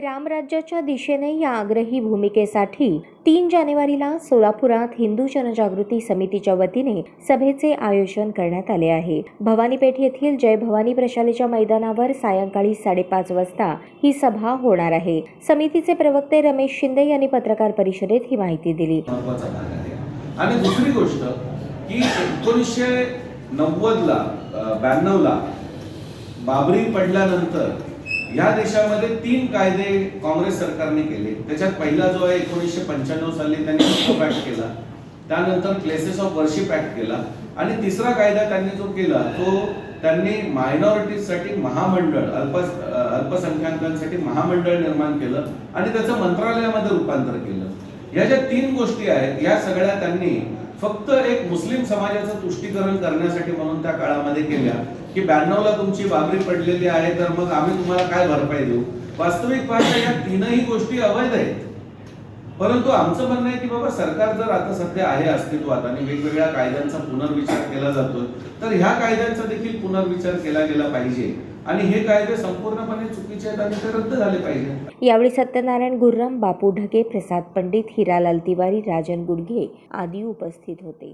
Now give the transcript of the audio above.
रामराज्याच्या दिशेने या आग्रही भूमिकेसाठी तीन जानेवारीला सोलापुरात हिंदू जनजागृती समितीच्या वतीने सभेचे आयोजन करण्यात आले आहे. भवानीपेठ येथील जय भवानी प्रशालेच्या मैदानावर सायंकाळी साडेपाच वाजता ही सभा होणार आहे. समितीचे प्रवक्ते रमेश शिंदे यांनी पत्रकार परिषदेत ही माहिती दिली. आणि दुसरी गोष्ट की एकोणीसशे नव्वदला ब्याण्णवला बाबरी पडल्यानंतर या देशामध्ये तीन कायदे काँग्रेस सरकारने केले. त्याच्यात पहिला जो आहे एकोणीसशे पंच्याण्णव साली त्यांनी वक्फ ऍक्ट केला. त्यानंतर प्लेसेस ऑफ वर्शिप ऍक्ट केला. आणि तिसरा कायदा त्यांनी जो केला तो त्यांनी मायनॉरिटीजसाठी महामंडळ अल्प अल्पसंख्याकांसाठी महामंडळ निर्माण केलं आणि त्याचं मंत्रालयामध्ये रूपांतर केलं. या ज्या तीन गोष्टी आहेत या सगळ्या त्यांनी फक्त एक मुस्लिम समाजाचं तुष्टीकरण करण्यासाठी म्हणून त्या काळामध्ये केल्या. की ब्याण्णवला तुमची बाबरी पडलेली आहे तर मग आम्ही तुम्हाला काय भरपाई देऊ? वास्तविक पाहता या तीनही गोष्टी अवैध आहेत. परंतु आमचं म्हणणं आहे की बाबा सरकार जर आता सध्या आहे अस्तित्वात आणि वेगवेगळ्या कायद्यांचा पुनर्विचार केला जातोय तर ह्या कायद्यांचा देखील पुनर्विचार केला गेला पाहिजे. आणि हे कायदे संपूर्णपणे चुकीचे आहेत आणि ते रद्द झाले पाहिजे. यावेळी सत्यनारायण गुर्रम बापू ढगे प्रसाद पंडित हिरालाल तिवारी राजन गुडघे आदी उपस्थित होते.